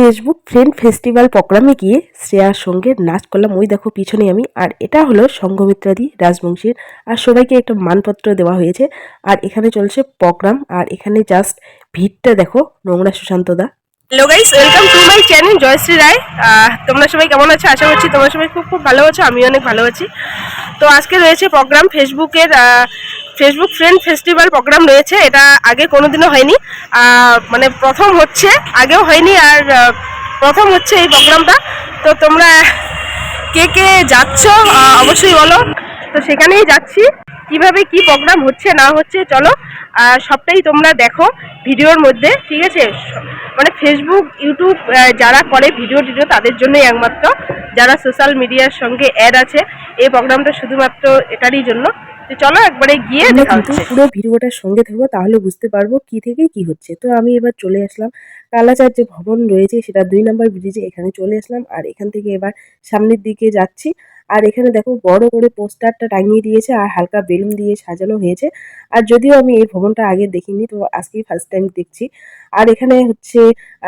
Facebook friend festival প্রোগ্রামে গিয়ে শ্রেয়ার সঙ্গে নাচ করলাম। ওই দেখো, পিছনে আমি। আর এটা হলো সঙ্গমিত্রাদি রাজবংশীর। আর সবাইকে একটা মানপত্র দেওয়া হয়েছে। আর এখানে চলছে প্রোগ্রাম। আর এখানে জাস্ট ভিড়টা দেখো, নোংরা সুশান্তদা hello guys welcome to my channel Joyshree Roy. তোমরা সবাই কেমন আছো? আশা করছি তোমরা সবাই খুব খুব ভালো আছো। আমি অনেক ভালো আছি। তো আজকে রয়েছে প্রোগ্রাম ফেসবুকের ফেসবুক ফ্রেন্ড ফেস্টিভ্যাল প্রোগ্রাম রয়েছে, এটা আগে কোনোদিনও হয়নি। মানে প্রথম হচ্ছে, আগেও হয়নি, আর প্রথম হচ্ছে এই প্রোগ্রামটা তো তোমরা কে কে যাচ্ছ অবশ্যই বলো। তো সেখানেই যাচ্ছি। কীভাবে কি প্রোগ্রাম হচ্ছে, না হচ্ছে, চলো সবটাই তোমরা দেখো ভিডিওর মধ্যে, ঠিক আছে? মানে ফেসবুক ইউটিউব যারা করে ভিডিও টিডিও, তাদের জন্যই একমাত্র। যারা সোশ্যাল মিডিয়ার সঙ্গে অ্যাড আছে, এই প্রোগ্রামটা শুধুমাত্র এটারই জন্য। তো চলো একবারে গিয়ে দেখা হচ্ছে। পুরো ভিডিওটার সঙ্গে থাকব তাহলে বুঝতে পারব কি থেকে কি হচ্ছে। তো আমি এবার চলে আসলাম। কালাচার যে ভবন রয়েছে সেটা দুই নম্বর ব্রিজে এখানে চলে আসলাম। আর এখান থেকে এবার সামনের দিকে যাচ্ছি। আর এখানে দেখো বড় করে পোস্টারটা টাঙিয়ে দিয়েছে আর হালকা বেলুন দিয়ে সাজানো হয়েছে। আর যদিও আমি এই ভবনটা আগে দেখিনি তো আজকেই ফার্স্ট টাইম দেখছি। আর এখানে হচ্ছে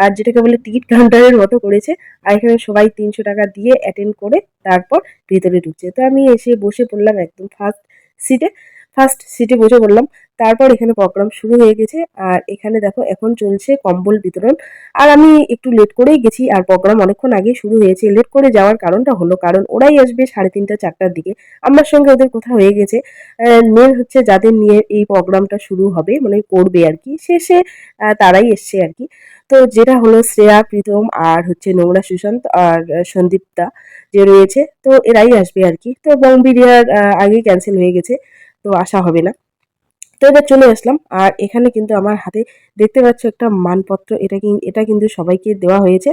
আর যেটাকে বলে টিকিট কাউন্টারের মতো করেছে। আর এখানে সবাই তিনশো টাকা দিয়ে অ্যাটেন্ড করে তারপর ভেতরে ঢুকছে। তো আমি এসে বসে পড়লাম একদম ফার্স্ট সিটে ফার্স্ট সিটে বসে পড়লাম। তারপর এখানে প্রোগ্রাম শুরু হয়ে গেছে। আর এখানে দেখো এখন চলছে কম্বল বিতরণ। আর আমি একটু লেট করেই গেছি আর প্রোগ্রাম অনেকক্ষণ আগে শুরু হয়েছে। লেট করে যাওয়ার কারণটা হলো কারণ ওরাই আসবে সাড়ে তিনটা চারটার দিকে। আমার সঙ্গে ওদের কথা হয়ে গেছে। মেন হচ্ছে যাদের নিয়ে এই প্রোগ্রামটা শুরু হবে মানে করবে আর কি। শেষে তারাই এসছে আর কি। তো যেটা হলো শ্রেয়া প্রীতম আর হচ্ছে নোংরা সুশান্ত আর আহ, সন্দীপ্তা যে রয়েছে তো এরাই আসবে আর কি। তো বংবিরিয়ার আগে ক্যান্সেল হয়ে গেছে তো আসা হবে না। তো এবার চলে আসলাম। আর এখানে কিন্তু আমার হাতে দেখতে পাচ্ছ একটা মানপত্র। এটা এটা কিন্তু সবাইকে দেওয়া হয়েছে।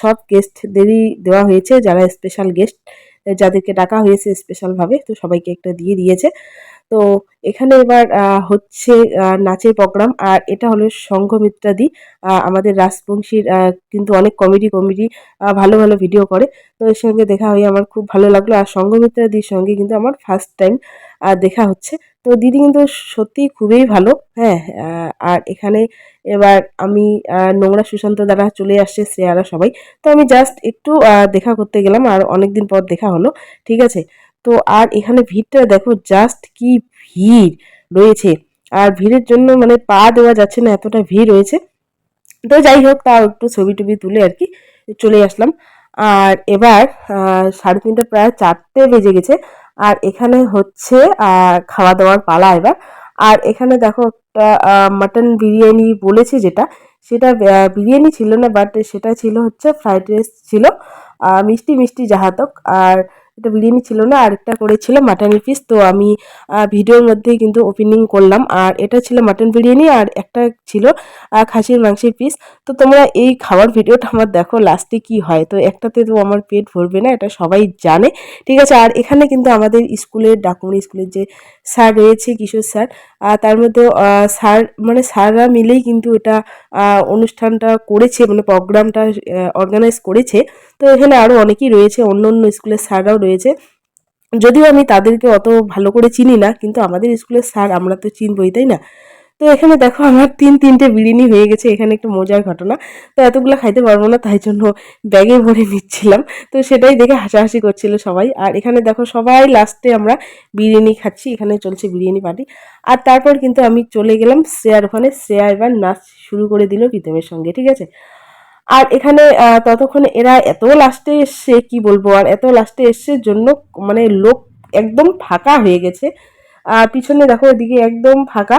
সব গেস্টদেরই দেওয়া হয়েছে। যারা স্পেশাল গেস্ট যাদেরকে ডাকা হয়েছে স্পেশালভাবে তো সবাইকে একটা দিয়ে দিয়েছে। তো এখানে এবার হচ্ছে নাচের প্রোগ্রাম। আর এটা হলো সংঘমিত্রাদি আমাদের রাজবংশীর কিন্তু অনেক কমেডি কমেডি ভালো ভালো ভিডিও করে। তো এর সঙ্গে দেখা হয়ে আমার খুব ভালো লাগল। আর সংঘমিত্রাদির সঙ্গে কিন্তু আমার ফার্স্ট টাইম দেখা হচ্ছে। তো দিদি কিন্তু সত্যিই খুবই ভালো হ্যাঁ আর এখানে এবার আমি নোংরা সুশান্ত দ্বারা চলে আসছে শ্রেয়ারা সবাই। তো আমি জাস্ট একটু দেখা করতে গেলাম। আর অনেকদিন পর দেখা হলো, ঠিক আছে? তো আর এখানে ভিড়টা দেখো জাস্ট কি ভিড় রয়েছে। আর ভিড়ের জন্য মানে পা দেওয়া যাচ্ছে না, এতটা ভিড় রয়েছে। তো যাই হোক, তাও একটু ছবি টবি তুলে আর কি চলে আসলাম। আর এবার সাড়ে তিনটে প্রায় চারটে বেজে গেছে। আর এখানে হচ্ছে খাওয়া দাওয়ার পালা এবার। আর এখানে দেখো একটা মাটন বিরিয়ানি বলেছে যেটা, সেটা বিরিয়ানি ছিল না বাট সেটা ছিল হচ্ছে ফ্রাইড রাইস ছিল মিষ্টি মিষ্টি যাহাতক। আর এটা বিরিয়ানি ছিল না, আরেকটা করেছিল মাটনের পিস তো আমি ভিডিওর মধ্যেই কিন্তু ওপেনিং করলাম। আর এটা ছিল মাটন বিরিয়ানি আর একটা ছিল খাসির মাংসের পিস তো তোমরা এই খাওয়ার ভিডিওটা আমার দেখো লাস্টে কি হয়। তো একটাতে তো আমার পেট ভরবে না, এটা সবাই জানে। ঠিক আছে, আর এখানে কিন্তু আমাদের স্কুলের ডাকুমনি স্কুলের যে স্যার রয়েছে, কিশোর স্যার তার মধ্যে স্যার মানে স্যাররা মিলেই কিন্তু এটা অনুষ্ঠানটা করেছে মানে প্রোগ্রামটা অর্গানাইজ করেছে। তো এখানে আরও অনেকেই রয়েছে অন্য অন্য স্কুলের স্যাররাও রয়েছে। যদিও আমি তাদেরকে অত ভালো করে চিনি না, কিন্তু আমাদের স্কুলের স্যার আমরা তো চিনবই, তাই না? তো এখানে দেখো আমার তিন, তিনটে বিরিয়ানি হয়ে গেছে, এখানে একটু মজার ঘটনা। তো এতগুলো খাইতে পারব না, তাই জন্য ব্যাগে ভরে নিচ্ছিলাম। তো সেটাই দেখে হাসাহাসি করছিল সবাই। আর এখানে দেখো সবাই লাস্টে আমরা বিরিয়ানি খাচ্ছি, এখানে চলছে বিরিয়ানি পার্টি। আর তারপর কিন্তু আমি চলে গেলাম শ্রেয়ার ওখানে। শ্রেয়া এবার নাচ শুরু করে দিল প্রীতমের সঙ্গে, ঠিক আছে? আর এখানে ততক্ষণে এরা এত লাস্টে এসছে, কি বলব? আর এত লাস্টে এসছে জন্য মানে লোক একদম ফাঁকা হয়ে গেছে। পিছনে দেখো, এদিকে একদম ফাঁকা।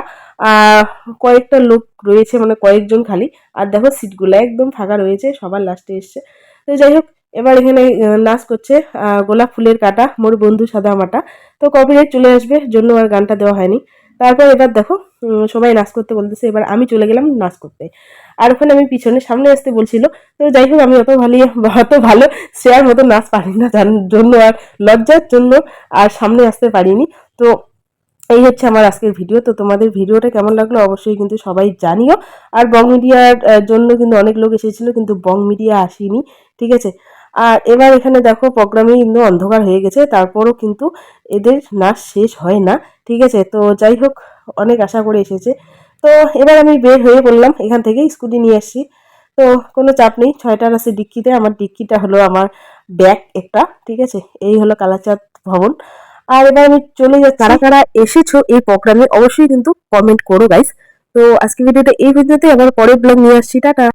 কয়েকটা লোক রয়েছে মানে কয়েকজন খালি। আর দেখো, সিটগুলো একদম ফাঁকা রয়েছে, সবার লাস্টে এসছে। তো যাই হোক, এবার এখানে নাচ করছে গোলাপ ফুলের কাটা, মোর বন্ধু সাদা মাটা। তো কপিরাইট চলে আসবে, জন্য আর গানটা দেওয়া হয়নি। তারপর এবার দেখো সবাই নাচ করতে বলতেছে, এবার আমি চলে গেলাম নাচ করতে। আর ওখানে আমি পিছনে সামনে আসতে বলছিল, তো যাই হোক, আমি অত ভালো অত ভালো শেয়ার মতো নাচ পারি না, যার জন্য আর লজ্জার জন্য আর সামনে আসতে পারিনি। তো এই হচ্ছে আমার আজকের ভিডিও। তো তোমাদের ভিডিওটা কেমন লাগল অবশ্যই কিন্তু সবাই জানিও। আর বং মিডিয়ার জন্য কিন্তু অনেক লোক এসেছিল, কিন্তু বং মিডিয়া আসেনি, ঠিক আছে? আর এবার এখানে দেখো, প্রোগ্রামে কিন্তু অন্ধকার হয়ে গেছে, তারপরও কিন্তু এদের নাচ শেষ হয় না, ঠিক আছে? তো যাই হোক অনেক আশা করে এসেছে। তো এবার আমি বের হয়ে পড়লাম এখান থেকে স্কুটি নিয়ে আসছি। তো কোনো চাপ নেই ছয়টার আছে ডিক্কিতে, আমার ডিক্কিটা হলো আমার ব্যাগ একটা, ঠিক আছে? এই হলো কালাচাঁদ ভবন। আর এবার আমি চলে যাচ্ছি। কারা কারা এসেছ এই প্রোগ্রামে অবশ্যই কিন্তু কমেন্ট করো গাইস তো আজকে ভিডিওটা এই ভিডিওতে আবার পরের ব্লগ নিয়ে আসছি, টাটা।